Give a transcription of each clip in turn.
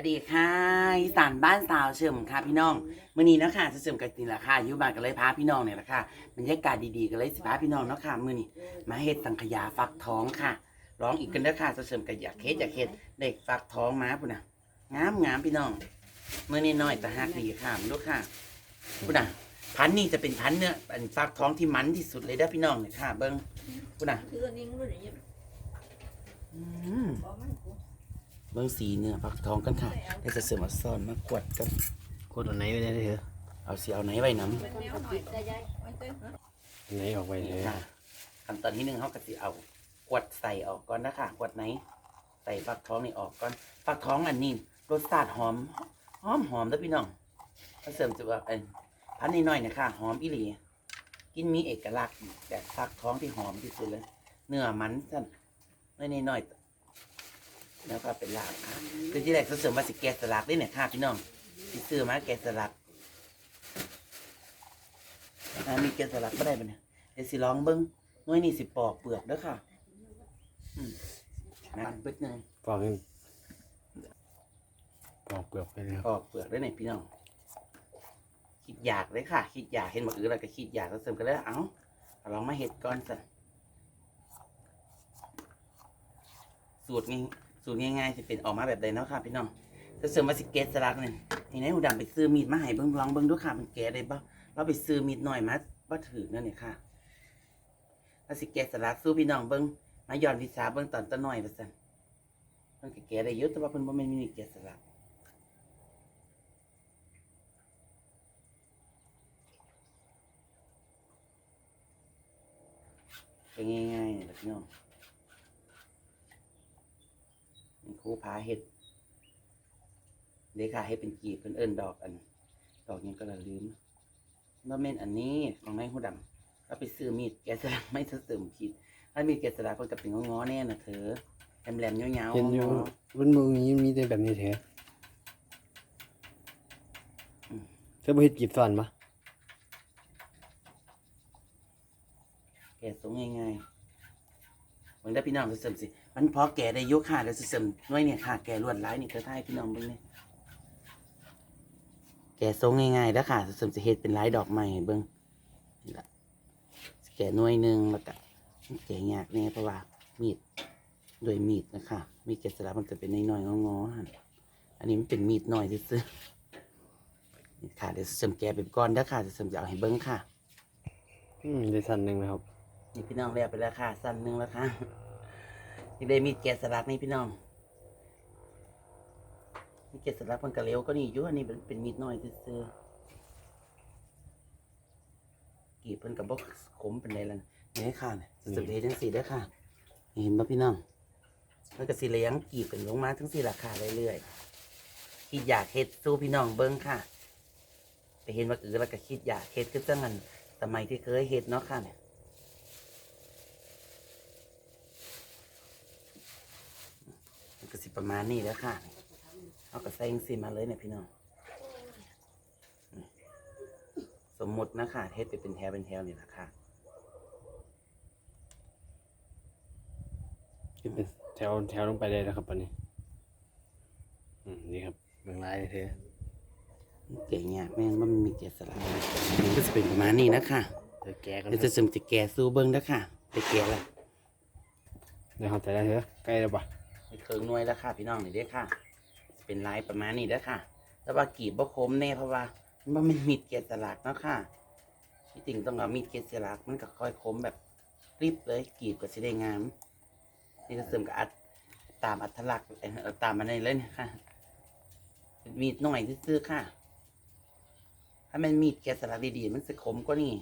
วัสดีค่ะอีสานบ้านสาวเฉิมค่ะพี่น้องมื้อนี้เนาะคะจะเฉิมกันนี่แหละค่ะอยู่บ้านก็เลยพาพี่น้องเนี่ยแหละค่ะบรรยากาศดีๆก็เลยสิพาพี่น้องเนาะค่ะมื้อนี้มาเฮ็ดสังขยาฟักทองค่ะร้องอีกกันเด้อค่ะจะเฉิมก็อยากเฮ็ดอยากเฮ็ดเด็กฟักทองมาพุ่นน่ะงามงามพี่น้องมื้อนี้น้อยแต่ฮักดีค่ะมาดูค่ะพุ่นน่ะพันธุ์นี้จะเป็นพันธุ์เนื้อเป็นฟักทองที่มันที่สุดเลยเด้อพี่น้องเนี่ยค่ะ เบิ่งพุ่นน่ะคืออันนี้มันอย่าง เงี้ยอืมบอกมันกูเบิ่งสีเนื้อฟักทองกันค่ะได้จะเสริมมาซ่อนมากวดกันกดอันไหนไปได้เถอะเอาสีเอาไหนไว้น้ำมันแนวหน่อยได้ยัยไว้เต้นอันไหนออกไปเถนี่อะค่ะขั้นตอนที่หนึ่งเขาก็สิเอากวดใส่ออกก่อนนะคะกวดไหน ใส่ฟักทองนี่ออกก่อนฟักทองอันนี้รสชาติหอมหอมหอมแล้วพี่น้องเขาเสริมจะว่าเอ็นพันนิดหน่อยนะคะหอมอีหลีกินมีเอกลักษณ์แบบฟักทองที่หอมที่สุดเลย เนื้อมันสั่นน้อยนิดหน่อย แล้วก็เป็นลาบค่ะคือที่แรกเขาเสริมว่าสิแกะสลักได้เนี่ยค่ะพี่น้องที่ซื้อมาแกะสลักอ่ามีแกะสลักไม่ได้ปะเนี่ยเดี๋ยวสิลองเบิ้งหน้อยนี่สิปอกเปลือกเด้อค่ะอืมนะปึ๊ดหนึงปอกให้ปอกเปลือกไปเลยครับปอกเปลือกได้ไหนพี่น้องคิดอยากเลยค่ะคิดอยากเห็นหมดอื่นแล้วก็คิดอยากแล้วเสริมกันแล้วเอ้าเอาลองมาเห็ดก่อนสิสูตรง่าย สูตรง่ายๆจะเป็นออกมาแบบใดเนาะค่ะพี่น้องจะเสริมมาสิเกตสลักเนี่ยทีนี้หูดำไปซื้อมีดมาให้เบิ้งลองเบิ้งดูค่ะมันแก่ได้ปะเราไปซื้อมีดหน่อยมาบ่ถือนั่นเนี่ยค่ะมาสิแกะสลักสู้พี่น้องเบิ่งมาย้อนวิชาเบิ่งตอนตะน้อยว่าซั่นเพิ่นแกะได้เยอะแต่ว่าเพิ่นบ่แม่นมีแกะสลักเป็นง่ายๆนี่แหละพี่น้องนี่ ครูพาเฮ็ดเด็กค่ะให้เป็นกีบเพิ่นเอิ้นดอกอัน ดอกหยังก็ละลืมบ่แม่นอันนี้ของนายหูดำเราไปซื้อมีดแกะสลักไม่เธอเสริมผิดถ้ามีดแกะสลักคนกับเป็นง้อๆแน่นะเธอแหลมๆยาวๆเห็นอยู่งอมันมือนี้มีแต่แบบนี้เถอะเธอบ่เฮ็ดกีบซ้อนปะๆแกะสูงง่ายๆมันได้พี่น้องเธอเสริมสิ มันพอแกะได้อยุค่ะเดี๋ยวเธอเสริมน้อยเนี่ยค่ะแกะลวดลายนี่เธอท่ายพี่น้องเบิ่งเนี่ยแกะทรงง่ายๆแล้วค่ะเธอเสริมสิเฮ็ดเป็นลายดอกไม้ให้เบิ่งนี่ล่ะแกะหน่วยหนึงแล้วก็แกะยากแน่เพราะว่ามีดด้วยมีดนะคะมีดแกะสลักมันจะเป็นน้อยๆงอๆหั่นอันนี้มันเป็นมีดน้อยซื่อๆนี่ค่ะเดี๋ยวเสริมแกะเป็นก้อนเด้อค่ะเดี๋ยวเสริมจะเอาให้เบิ้งค่ะ อืมได้สั้นหนึ่งนะครับ นี่พี่น้องแล้วไปแล้วค่ะ สั้นหนึงแล้วค่ะ นี่ได้มีดแกะสลักนี่พี่น้องมีแกะสลักมันก็เร็วก็นี่อยู่อันนี้เป็นเป็นมีดน้อยซื่อกีบเพิ่นกับบ่ขมเป็นไรล่ะนี่ค่ะสุดเลยทั้งสี่เด้ค่ะ เห็นบ่พี่น้องมันก็สิเลี้ยงกีบกันลงมาทั้งสี่ราคาเรื่อยๆคิดอยากเฮ็ดสู้พี่น้องเบิ้งค่ะ ไปเห็นว่าเออแล้วก็คิดอยากเฮ็ดคือจังนั้นสมัยที่เคยเฮ็ดเนาะค่ะเนี่ย มันก็สิ ประมาณนี้แล้วค่ะ เอากระใส่สิมาเลยเนี่ยพี่น้องนี่สมมุตินะค่ะเทศไปเป็นแถวเป็นแถวนี่แหละค่ะขึ้นเป็นแถวแถวลงไปเลยนะครับปันนี้ อืมนี่ครับเบื้องลายเถอะเก่งยากแม่งว่ามันมีเกสสลักมันก็จะเป็นประมาณนี้นะค่ะเดี๋ยวแกะกันเดี๋ยวจะสมจะแก่สู้เบิ้งนะค่ะไปแก่ละเดี๋ยวเขาแต่ได้เถอะใกล้แล้วปะ ไปเคิงหน่วยแล้วค่ะพี่น้องนี่เด้ค่ะ เป็นลายประมาณนี้แล้วค่ะ แต่ว่ากีบบ่คมแน่เพราะว่ามันบ่มันมีดเกสสลักเนาะค่ะที่จริงต้องเอามีดเกสสลักมันก็ค่อยคมแบบรีบเลยกีบก็สิได้งามนี่ก็เสริมกับอัดตามอัตลักษณ์ตามมันเลยเนี่ยค่ะมีดหน่อยซื่อค่ะ ถ้ามันมีดแกะสลักดีๆ มันจะขมกว่านี่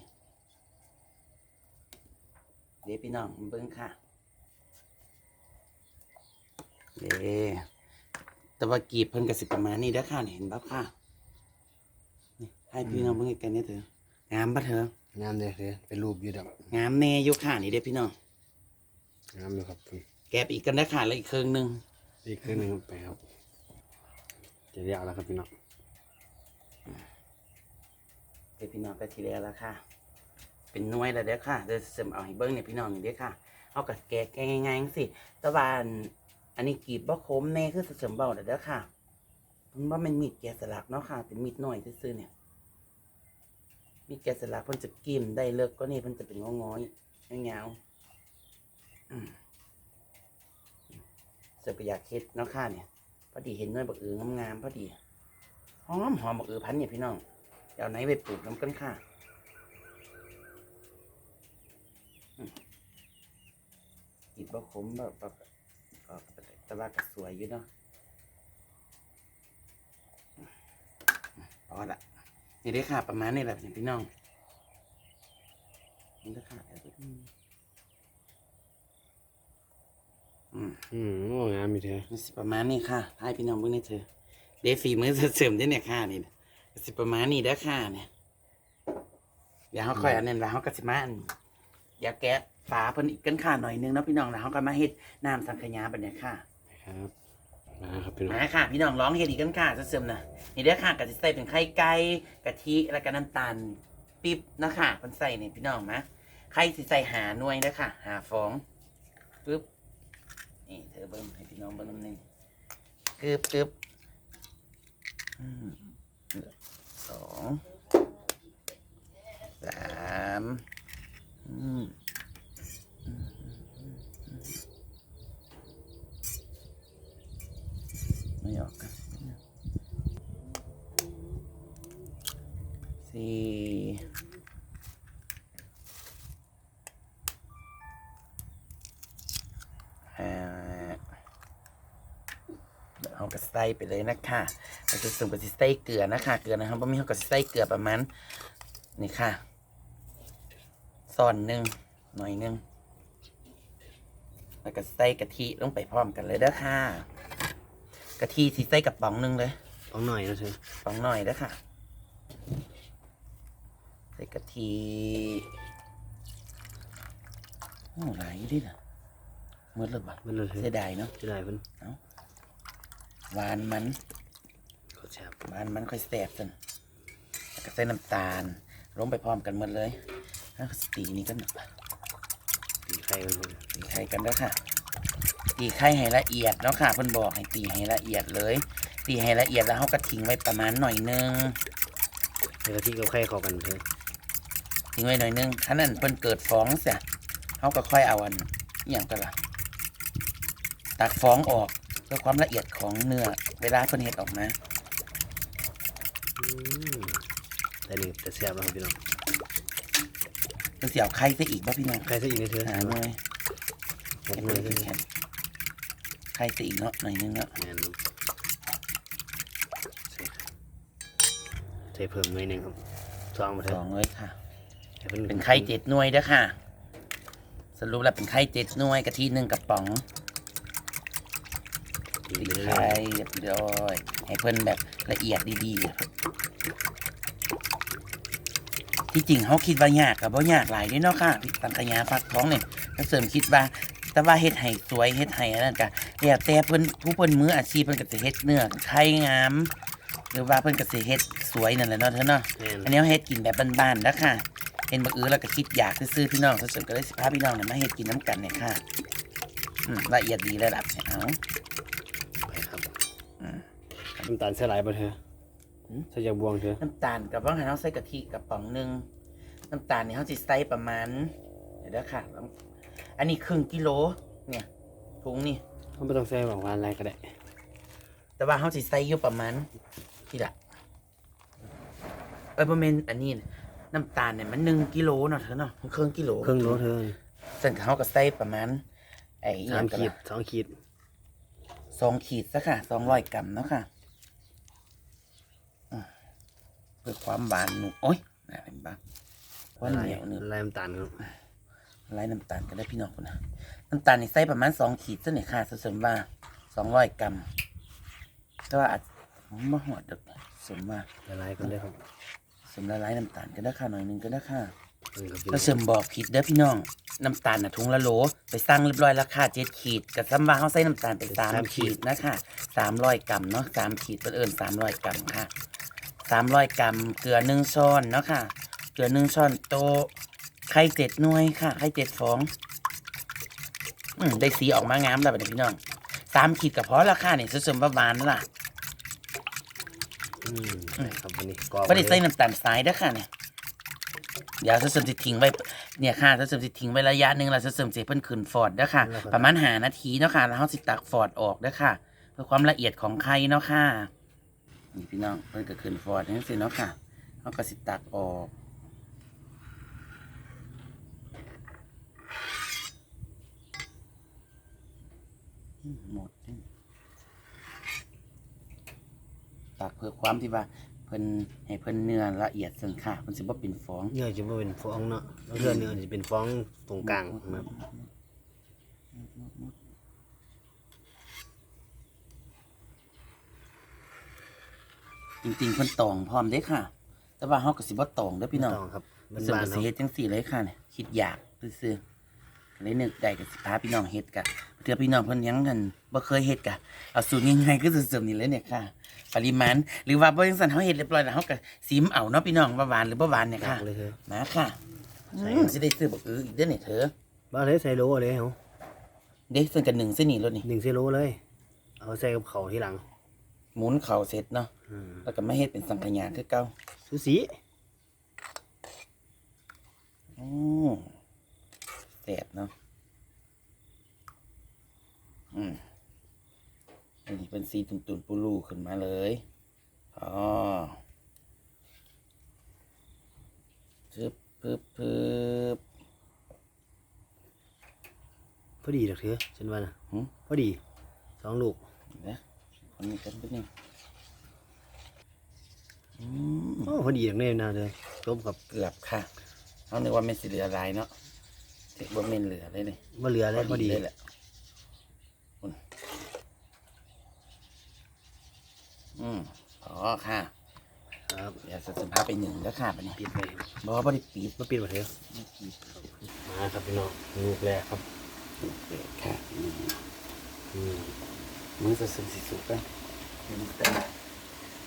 เดี๋ยวพี่น้องเบิ้งค่ะ เด้แต่ว่ากีบเพิ่นกสิประมาณนี้เด้อค่ะนี่เห็นบ่ค่ะนี่ให้พี่น้องเบิ่งกันเนี่ยเถอะงามปะเถอะงามเลยเถอะเป็นรูปอยู่ดอกงามแน่อยู่ค่ะนี่เด้อพี่น้องงามอยู่ครับแกะอีกกันนะค่ะแล้วอีกเครื่องหนึงอีกครึ่งหนึงไปครับจะยาวแล้วครับพี่น้องเดี๋ยวพี่น้องก็ทีแล้วละค่ะ เป็นหน่วยแล้วเด้อค่ะเดี๋ยวเสริมเอาให้เบิ้งเนี่ยพี่น้องนี่เด้อค่ะเอากับแกะแกะง่ายๆจังสิแตะวัน อันนี้กีบบ่คมแน่คือเสริมเบาแล้วเด้อค่ะมันว่ามันมีดแกะสลักเนาะค่ะเป็นมีดหน่อยซื่อเนี่ย มีดแกะสลักเพิ่นจะกิมได้เลิกก็นี่เพิ่นจะเป็นงอยๆเงาๆเสือประหยัดเฮ็ดเนาะค่ะเนี่ยพอดีเห็นหน้อยบักอืองามๆพอดีหอมหอมบักอือพันเนี่ยพี่น้องเดี๋ยวเอาไหนไปปลูกน้ำกันค่ะกินบะขมแบบ แบบก็แต่ว่าก็สวยอยู่เนาะพอละนี่ได้อค่ะประมาณนี้แหละพี่น้องนี่ได้อค่ะเดี๋ยวอืมอืมอืมโอ้งามมีเธอนี่สิประมาณนี้ค่ะให้พี่น้องเบิ่งได้เถอะเดฟฝีมือเสริมได้เนี่ยค่ะนี่สิประมาณนี้เด้อค่ะเนี่ยเดี๋ยวเขาค่อยอันนั้นแล้วเขาก็สิมาอันอย่าแกะฝาเพิ่นอีกกันค่ะหน่อยนึงเนาะพี่น้องแล้วเขาก็มาเฮ็ดน้ำสังขยาบัดเนี่ยค่ะ ครับมาครับพี่น้องมาค่ะ พี่น้องร้องเฮดีกันค่ะจะเสริมนะนี่เด้อค่ะก็สิใส่เป็นไข่ไก่กะทิแล้วก็น้ำตาลปิ๊บนะค่ะเพิ่นใส่นี่พี่น้องมาไข่สิใส่หาหน่วยเด้ค่ะ หาฟองปึ๊บนี่เธอเบิ่งให้พี่น้องเบิ่งนำนึงกึบกึบอืมสองสามอืมอืม ไม่ออกกันสี่ห้าเอากระใส่ไปเลยนะคะเราจะส่งกระใส่เกลือนะคะ เกลือนะครับเพราะมีเขากระใส่เกลือประมาณนี่ค่ะซ่อนหนึ่งหน่อยหนึ่งแล้วก็ใส่กะทิลงไปพร้อมกันเลยเด้อค่ะ กะทิที่ใส่กระป๋องหนึ่งเลยต้องหน่อยนะเธอป๋องหน่อยเด้อค่ะ ใส่กะทิโอ้หลายอยู่ดินะมืดเลยบัดมันเลยเธอเสียดายเนาะจะได้เพิ่นหวานมัน ขอแซ่บมันมันค่อยแสบจนแล้วก็ใส่น้ำตาลลงไปพร้อมกันหมดเลยแล้วก็ตีนี่กันตีไข่กันเพิ่นตีไข่กันแล้วค่ะ ตีไข่ให้ละเอียดเนาะค่ะเพิ่นบอกให้ตีให้ละเอียดเลย ตีให้ละเอียดแล้วเขาก็ทิ้งไว้ประมาณหน่อยนึงเดี๋ยวกะทิกับไข่เข้ากันเธอทิ้งไว้หน่อยนึงถ้านั้นเพิ่นเกิดฟองเสียเขาก็ค่อยเอาอันอหย่างกันล่ะตักฟองออกเพื่อความละเอียดของเนื้อเวลาเพิ่นเฮ็ดออกมาอืมแต่นี่แต่แซ่บแล้วครับพี่น้องเพิ่นสิเอาไข่ซะอีกบ่พี่น้องไข่ซะอีกนะเธอหาหน่อยหกให้หน่เพิ่อนยกิเธนอแค่ ไข่ซะอีกเนาะหน่อยนึงเนาะแม่นใส่ใส่เพิ่มหน่อยหนึงครับสองมาเถสอะองเลยค่ะ ให้พิ่เป็นไข่เจ็ดหน่วยเด้อค่ะ สรุปแล้วเป็นไข่เจ็ดหน่วยกะทิหนึ่งกระป๋องตีตีไปเรื่ไข่อยเรียบร้อยให้เพิ่นแบบละเอียดดีๆ ที่จริงเขาคิดว่ายากกับว่ายากหลายเด้เนาะค่ะตังขยาฟักท้องเนี่ยก็เสริมคิดว่า แต่ว่าเฮ็ดให้สวยเฮ็ดให้อันนั้นก็ แล้วแต่เพิ่นผู้เพิ่นมืออาชีพเพิ่นก็สิเฮ็ดเนื้อไข่งาม หรือว่าเพิ่นก็สิเฮ็ดสวยนั่นแหละเนาะเธอเนาะแม่น อันนี้เฮ็ดกินแบบบ้านๆแล้วค่ะ เห็นบักอื้อแล้วก็คิดอยากซื้อๆพี่น้องสุดๆก็เลยสิพาพี่น้องเนี่ยมาเฮ็ดกินน้ำกันเนี่ยค่ะอืมละเอียดดีระดับเนี่ยเอา ไปครับอืม น้ำตาลใส่หลายบ่เธอหืมใส่ยาบวงเธอน้ำตาลกับว่างให้เราใส่กะทิกระป๋องหนึ่งน้ำตาลเนี่ยเขาจะใส่ประมาณเดี๋ยวเด้อค่ะ อันนี้ครึ่งกิโลเนี่ยถุงนี่ เขาไม่ต้องใส่หวานหวานอะไรก็ได้ แต่ว่าเขาจะใส่อยู่ประมาณที่ละเออประมาณอันนี้น่ะน้ำตาลเนี่ยมันหนึ่งกิโลเนาะเธอเนาะมันครึ่งกิโลครึ่งโลเธอซึ่งเขาก็ใส่ประมาณไอ้อิหสายัมงก็ขีดล่ะสองขีดสองขีดซะค่ะสองร้อยกรัมเนาะค่ะอืมเพื่อความหวานหนุโอ้ยน่าเป็นบ้าว่าเหนียวเนื้อลายน้ำตาลครับ ไล่น้ำตาลก็ได้พี่น้องคนนะ น้ำตาลนี่ใส่ประมาณสองขีดซะหน่อยค่ะสมว่าสองร้อยกรัมแต่ว่าอาจไม่หอดดอกสมว่าละลายกันเลยครับสมละลายน้ำตาลก็ได้ค่ะหน่อยหนึงก็ได้ค่ะนี่ครับพี่น้แล้อวงเสริมบอกผิดเด้อพี่น้องน้ำตาลน่ะถุงละโหลไปสั่งเรียบร้อยแล้วค่ะเจ็ดขีดกับซ้ำว่าเขาใส่น้ำตาลไปสามขีดนะคะสามร้อยกรัมเนาะสามขีดเป็นเอิญสามร้อยกรัมค่ะสามร้อยกรัมเกลือหนึ่งช้อนเนาะค่ะเกลือหนึ่งช้อนโตะไข่เจ็ดหน่วยค่ะไข่เจ็ดฟอง อืมได้สีออกมางามแล้วบัดนี้พี่น้องสามขีดกับพอราคาเนี่ยสมว่าหวานแล้วล่ะอืมครับวันนี้กรอบไม่ได้ใส่น้ำตาลทรายเด้อค่ะเนี่ยเดี๋ยวจะเสริมสิทิ้งไว้เนี่ยค่ะจะเสริมสิทิ้งไว้ระยะหนึ่งแล้วจะเสริมสิเพิ่นขึ้นฟอร์ดเด้อค่ะ ประมาณหานาทีเนาะค่ะแล้วเราสิตักฟอร์ดออกเด้อค่ะ เพื่อความละเอียดของไข่เนาะค่ะนี่พี่น้องเพิ่นก็ขึ้นฟอร์ดนี่สิเนาะค่ะเราก็สิตักออก หมดนี่ตักเพื่อความที่ว่าเพิ่นให้เพิ่นเนื้อละเอียดสันค่ะเพิ่นสิบ่เป็นฟอง เนื้อจะบ่เป็นฟองเนาะแล้วเนื้อเนื้อจะเป็นฟองตรงกลางนะครับจริงๆเพิ่นตองพร้อมเด้ค่ะ แต่ว่าเฮาก็สิบ่ตองเด้อพี่น้องต้องครับมันสิบ้านบ่ๆสิเนาะเฮ็ดจังซี่เลยค่ะเนี่ยคิดอยากซื่อๆเลยนึกได้ก็สิพาพี่น้องเฮ็ดกะ เทื่อพี่น้องเพิ่นยังกันบ่เคยเฮ็ดกะเอาสูตรง่ายๆคือเสริมๆนี่เลยเนี่ยค่ะ ปริมาณหรือว่าบ่จังซั่นเฮาเฮ็ดเรียบร้อยแล้วเฮาก็ซิมเอาเนาะพี่น้องว่าหวานหรือบ่หวานเนี่ยตัค่ะกเลยเถอะมาค่ะใส่อืมสิได้ซื้อบักอื้ออีกเด้อเนี่ยเธอบ้านเลยใส่โลเลยเหรอเด้ส่วนกันหนึ่งเส้นนี้รถนี่หนึ่งเซโลเลย เอาใส่กับเขาวที่หลัง หมุนเข้าเสร็จเนาะอืมแล้วก็มาเฮ็ดเป็นสังขยาคือเก่าสูสีอือแซ่บเนาะ อืมอันนี้เป็นสีตุ่นๆปูรูขึ้นมาเลยอ๋อพึบพึบพึบพอดีดอกเถอะฉันว่านะหืมพอดีสองลูกเดี๋ยวคนนี้กันไปบนึงอืม โอ้พอดีดอกแน่นาเลยจบกับเกือบค่ะเขานึกว่าไม่นสิเหลืออะไรเนาะถือว่าเม่นเหลือเลยเลยว่าเหลือเลยพอดี เลยแหละคุณ อืมพอค่ะครับเดี๋ยวจะสัมภาษณ์ไปหนึ่งแล้วค่ะไปเนี่ยปิดไปบอกว่าบ่ได้ปิดมาปิดมาเถอะมาครับพี่น้องลูกแรกครับค่ะอืมมือจะสึมสิสุกกันมือแต่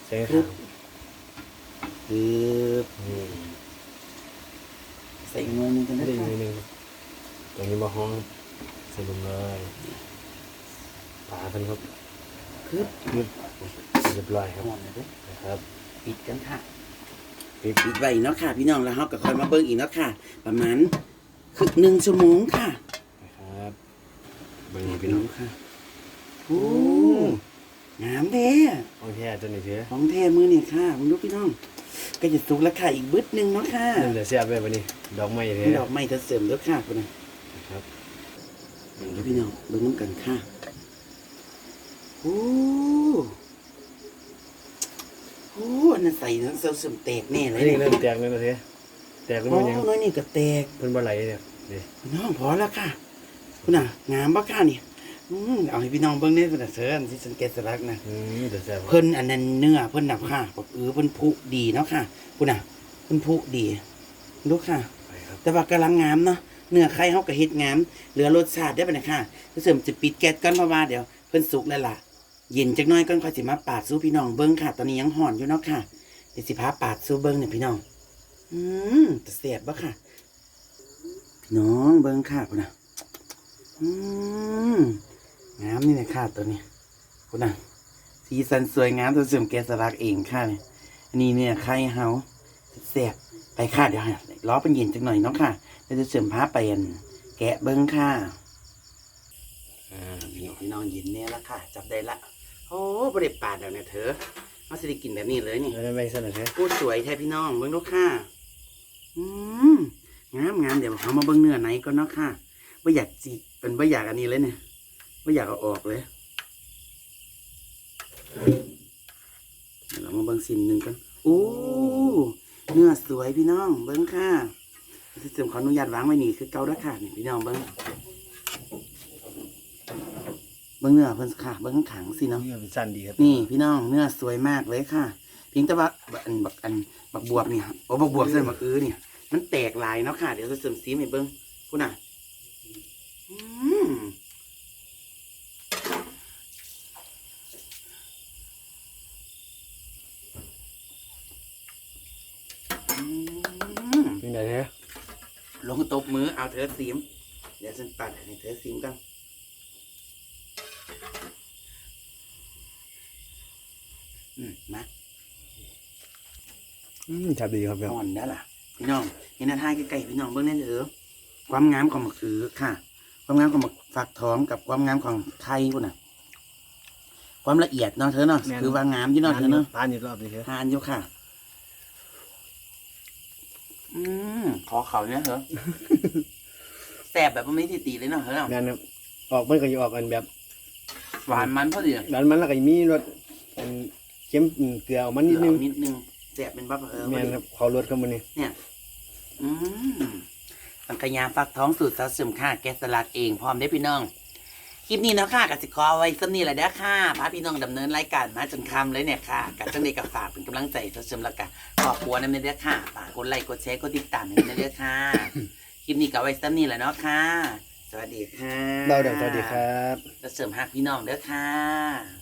ใส่ครับคืออืมใส่อีกหน่วยหนึงกันไม่ได้ได้ค่ะนิดนึงตรงนี้มาห้องใส่ลงเลยปลาเพิ่นครับ คือยึดเรียบร้อยครับหอมเลยเด้อนะครับปิดกันค่ะปิดปิดไว้เนาะค่ะ พี่น้องแล้วเฮาก็ค่อยมาเบิ่งอีกเนาะค่ะ ประมาณครึ่งหนึ่งชั่วโมงค่ะนะครับเบางนี่นี้พี่พี่น้น้อองงค่ะโอ้งามแท้ห้องแท้ตัวนี้เถอะของแท้มือนี่ค่ะมึงดูพี่น้องก็จะสุกแล้วค่ะอีกบึดหนึงเนาะค่ะนั่นเดี๋ยวเสียบไปวันนี้ ดอกไม้เถนี่ดออะกไม้จะเสริมแล้วค่ะคุณน่ะครับเบิ่งดูพี่น้องเบิ่งน้ำกันค่ะ โอ้โอ้อันนั้นใส่ทั้งเสริมแตกแน่เลอัยนนี้เนี่ยเริ่มแตกแล้วนะเถอะแตกแล้วโอ้มันยังน้อยนี่ก็แตกเพิ่นบ่ไหลเนี่ยนี่พี่น้องพอแล้วค่ะ คุณน่ะ งามบ่ค่ะนี่อืมเอาให้พี่น้องเบิ่งได้คุณน่ะเสิร์นที่สังเกตสลักนะอืมเดี๋ยวเสียบเพิ่นอันนั้นเนื้อเพิ่นหนับค่ะบอกเออเพิ่นผุดีเนาะค่ะ คุณน่ะเพิ่นผุดีดูค่ะ ไปครับแต่ว่ากำลังงามเนาะเนื้อไข่เฮาก็เฮ็ดงามเหลือรสชาติได้ปะเนี่ยค่ะคือเสริมจะปิดแก๊สก่อนเพราะว่าเดี๋ยวเพิ่นสุกแล้วล่ะ เย็นจักน่อยก่อนค่อยสิมาปาดสู้พี่น้องเบิ่งค่ะ ตอนนี้ยังห่อนอยู่เนาะค่ะเดี๋ยวสิพาปาดสู้เบิ่งเนี่ยพี่น้อง อืมแต่แซ่บบ่ค่ะพี่น้องเบิ่งค่ะพุ่นน่ะอืมงามนี่แหละค่ะตัวนี้พุ่นน่ะสีสันสวยงามตัวเสริมแกะสลักเองค่ะเนี่ยอันนี้เนี่ยไข่เฮาแซ่บไปค่ะเดี๋ยวล้อเป็นเย็นจังหน่อยเนาะค่ะเดี๋ยวจะเสริมผ้าไปอันแกะเบิ้งค่ะอ่าพี่น้องเย็นเนี่ยละค่ะ จับได้ละ โอ้บริปาดแล้วเนี่ยเธอมาสิได้กินแบบนี้เลยนี่แล้วไปซะหน่อยเถอะพูดสวยแท้พี่น้องเบิ้งดูค่ะ อืมงามงามเดี๋ยวเอามาเบิ้งเนื้อไหนก่อนเนาะค่ะไม่อยากจีเป็นไม่อยากอันนี้เลยเนี่ยไม่อยากเอาออกเลยเดี๋ยวเรามาเบิ้งสินหนึ่งกันโอ้เนื้อสวยพี่น้อง เบิ้งค่ะที่เสริมขออนุญาตวางไว้นี่คือเกาแล้วค่ะนี่พี่น้องเบิ้ง เบิ้งเนื้อเพิ่นค่ะ เบิ้งข้างขังสิเนาะ นี่เป็นสั้นดีครับนี่พี่น้องเนื้อสวยมากเลยค่ะ เพียงแต่ว่าบักอันบักอันบักบวบเนี่ยโอ้บักบวบใส่บักอื้อเนี่ย มันแตกลายเนาะค่ะ เดี๋ยวจะเสริมสีให้เบิ้งพูดน่ะอืมอืมเป็นไงเถอะลงตบมือเอาเธอซีมเดี๋ยวฉันปัดให้เธอซีมกัน อืมมาอืมจับดีครับพี่น้องอ่อนได้ล่ะ พี่น้องเห็นหน้าทายใกล้ๆพี่น้องเบิ่งแน่เด้อความงามของมะเขือค่ะ ความงามของมะฝักทองกับความงามของไทยพุ่นน่ะ ความละเอียดเนาะเธอเนาะคือว่างามอยู่เนาะเธอเนาะ ทานอยู่รอบนี้เถอะทานอยู่ค่ะ อืมขอเขาเนี่ยเหรอ แสบแบบไม่ที่ตีเลยเนาะเหรอแม่นครับออกมันก็จะออกกันแบบหวานมันพอดีด้านมันแล้วก็มีรสอัน เค็มอืมเกลือออกมานิดนึงนิดนึงแสบเป็นบับเออพอแม่นดีครับเขารสเข้ามานี่เนี่ย อืมสังขยาฟักท้องสูตรซอสซึมค่ะแกะสลัดเองพร้อมได้อพี่น้องคลิปนี้เนาะค่ะกสิกรเอาไว้สำนีแหละเด้อค่ะพาพี่น้องดำเนินรายการมาจนคำเลยเนี่ยค่ะกับจังเด็กกับฝากเป็นกำลังใจซอสซึมแล้วกันขอบคุณนะเด้อค่ะฝากกดไลค์กดแชร์กดติดตามให้เด้อค่ะคลิปนี้ก็เอาไว้สำนีแหละเนาะค่ะ สวัสดีค่ะเราเดี๋ยวสวัสดีครับจะเสริมหักพี่น้องเด้อค่ะ